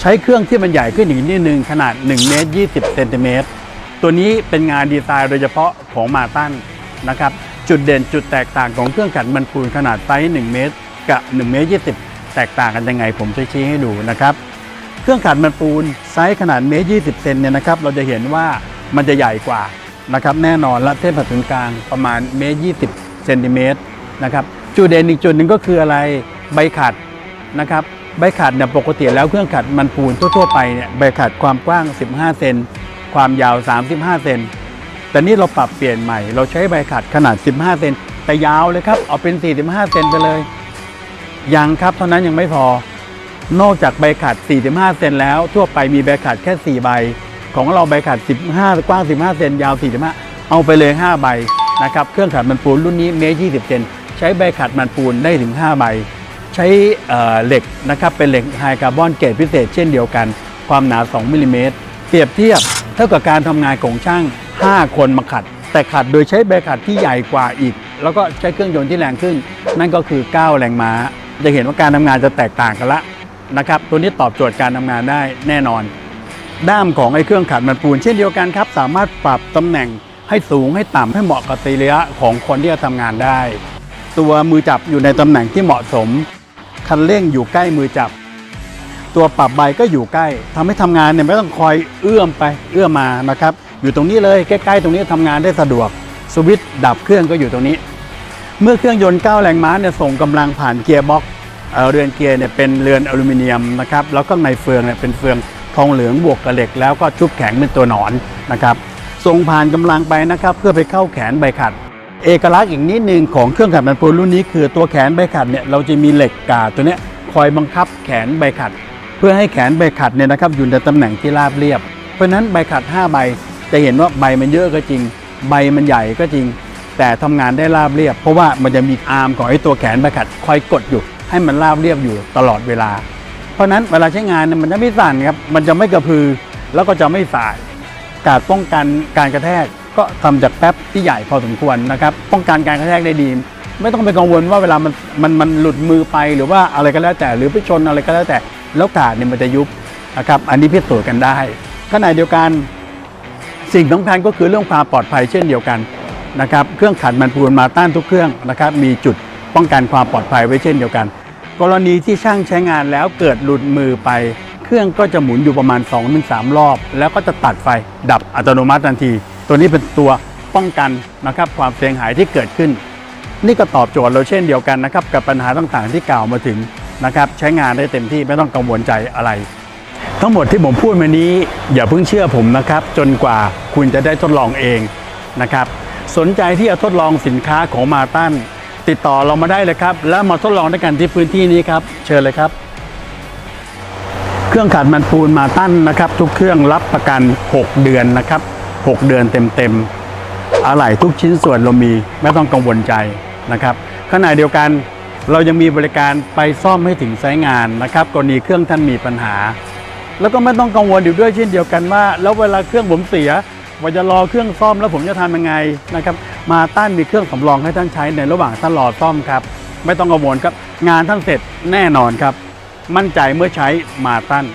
ใช้เครื่องที่มันใหญ่ขึ้นอีกนิดนึงขนาด1เมตร20เซนติเมตรตัวนี้เป็นงานดีไซน์โดยเฉพาะของมาตันนะครับจุดเด่นจุดแตกต่างของเครื่องขัดมันปูนขนาดไซส์1เมตรกับ1เมตร20 แตกต่างกันยังไง ผมจะชี้ให้ดูนะครับ เครื่องขัดมันปูนไซส์ขนาดเมตร20เซนเนี่ยนะครับเราจะเห็นว่ามันจะใหญ่กว่านะครับแน่นอนและเส้นผ่าศูนย์กลางประมาณเมตร20เซนติเมตรนะครับจุดเด่นอีกจุดหนึ่งก็คืออะไรใบขัดนะครับ ใบขัดเนี่ยปกติแล้วเครื่องขัดมันปูนทั่วๆไปเนี่ยใบขัดความกว้าง 15 เซนความยาว 35 เซนแต่นี่เราปรับเปลี่ยนใหม่ เราใช้ใบขัดขนาด 15 เซนแต่ยาวเลยครับเอาเป็น 45 เซนไปเลยยังครับเท่านั้นยังไม่พอ นอกจากใบขัด 45 เซนแล้ว ทั่วไปมีใบขัดแค่ 4 ใบ ของเราใบขัด 15 กว้าง 15 เซนยาว 45 เอาไปเลย 5 ใบนะครับเครื่องขัดมันปูนรุ่นนี้เมตร20 เซนใช้ใบขัดมันปูนได้ถึง 5 ใบ ใช้เหล็กนะครับเป็นเหล็กไฮคาร์บอนเกรดพิเศษเช่นเดียวกัน ความหนา 2มิลลิเมตรเปรียบเทียบเท่ากับการทำงานของช่าง 5 คนมาขัด แต่ขัดโดยใช้ใบขัดที่ใหญ่กว่าอีก แล้วก็ใช้เครื่องยนต์ที่แรงขึ้น นั่นก็คือ 9 แรงม้า จะเห็นว่าการทำงานจะแตกต่างกันละนะครับตัวนี้ตอบโจทย์การทำงานได้แน่นอน ด้ามของไอ้เครื่องขัดมันปูนเช่นเดียวกันครับ สามารถปรับตำแหน่งให้สูงให้ต่ำให้เหมาะกับตีระยะของคนที่จะทำงานได้ ตัวมือจับอยู่ในตำแหน่งที่เหมาะสม คันเร่งอยู่ใกล้มือจับ ตัวปรับใบก็อยู่ใกล้ทำให้ทำงานเนี่ยไม่ต้องคอยเอื้อมไปเอื้อมมานะครับ อยู่ตรงนี้เลยใกล้ๆตรงนี้ทำงานได้สะดวก สวิตช์ดับเครื่องก็อยู่ตรงนี้ เมื่อเครื่องยนต์9แรงม้าเนี่ยส่งกำลังผ่านเกียร์บ็อกเออเรือนเกียร์เนี่ยเป็นเรือนอลูมิเนียมนะครับแล้วก็ในเฟืองเนี่ยเป็นเฟืองทองเหลืองบวกกับเหล็กแล้วก็ชุบแข็งเป็นตัวหนอนนะครับส่งผ่านกำลังไปนะครับ เพื่อไปเข้าแขนใบขัด เอกลักษณ์อีกนิดหนึ่งของเครื่องขัดมันปูนรุ่นนี้คือตัวแขนใบขัดเนี่ยเราจะมีเหล็กกาตัวเนี้ยคอยบังคับแขนใบขัด เพื่อให้แขนใบขัดเนี่ยนะครับอยู่ในตำแหน่งที่ราบเรียบ เพราะฉะนั้นใบขัด 5 ใบจะเห็นว่าใบมันเยอะก็จริง ใบมันใหญ่ก็จริง แต่ทำงานได้ราบเรียบ เพราะว่ามันจะมีอาร์มของไอ้ตัวแขนใบขัดคอยกดอยู่ ให้มันราบเรียบอยู่ตลอดเวลา เพราะฉะนั้นเวลาใช้งานเนี่ยมันจะไม่สั่นครับมันจะไม่กระพือแล้วก็จะไม่สาย การป้องกันการกระแทก ก็ทำจากแป๊บที่ใหญ่พอสมควรนะครับป้องกันการกระแทกได้ดี ไม่ต้องไปกังวลว่าเวลามันมันมันหลุดมือไปหรือว่าอะไรก็แล้วแต่หรือไปชนอะไรก็แล้วแต่แล้วกาดเนี่ยมันจะยุบนะครับอันนี้พิสูจน์กันได้ขณะเดียวกันสิ่งสำคัญก็คือเรื่องความปลอดภัยเช่นเดียวกันนะครับเครื่องขัดมันปูนมาต้านทุกเครื่องนะครับมีจุดป้องกันความปลอดภัยไว้เช่นเดียวกัน กรณีที่ช่างใช้งานแล้วเกิดหลุดมือไป เครื่องก็จะหมุนอยู่ประมาณ 2-3 รอบ แล้วก็จะตัดไฟดับอัตโนมัติทันที ตัวนี้เป็นตัวป้องกันนะครับความเสียหายที่เกิดขึ้น นี่ก็ตอบโจทย์เราเช่นเดียวกันนะครับกับปัญหาต่างๆที่กล่าวมาถึงนะครับใช้งานได้เต็มที่ไม่ต้องกังวลใจอะไร ทั้งหมดที่ผมพูดมานี้ อย่าเพิ่งเชื่อผมนะครับ จนกว่าคุณจะได้ทดลองเองนะครับสนใจที่จะทดลองสินค้าของมาตันติดต่อเรามาได้เลยครับ แล้วมาทดลองด้วยกันที่พื้นที่นี้ครับ เชิญเลยครับ เครื่องขัดมันปูนมาตั้นนะครับ ทุกเครื่องรับประกัน 6 เดือนนะครับ 6 เดือนเต็มๆอะไหล่ทุกชิ้นส่วนเรามีไม่ต้องกังวลใจนะครับขณะเดียวกันเรายังมีบริการไปซ่อมให้ถึงไซต์งานนะครับกรณีเครื่องท่านมีปัญหา แล้วก็ไม่ต้องกังวลอยู่ด้วยเช่นเดียวกันว่า แล้วเวลาเครื่องผมเสียว่าจะรอเครื่องซ่อมแล้วผมจะทำยังไงนะครับมาต้านมีเครื่องสำรองให้ท่านใช้ในระหว่างท่านรอซ่อมครับไม่ต้องกังวลครับงานท่านเสร็จแน่นอนครับ มั่นใจเมื่อใช้มาตั้น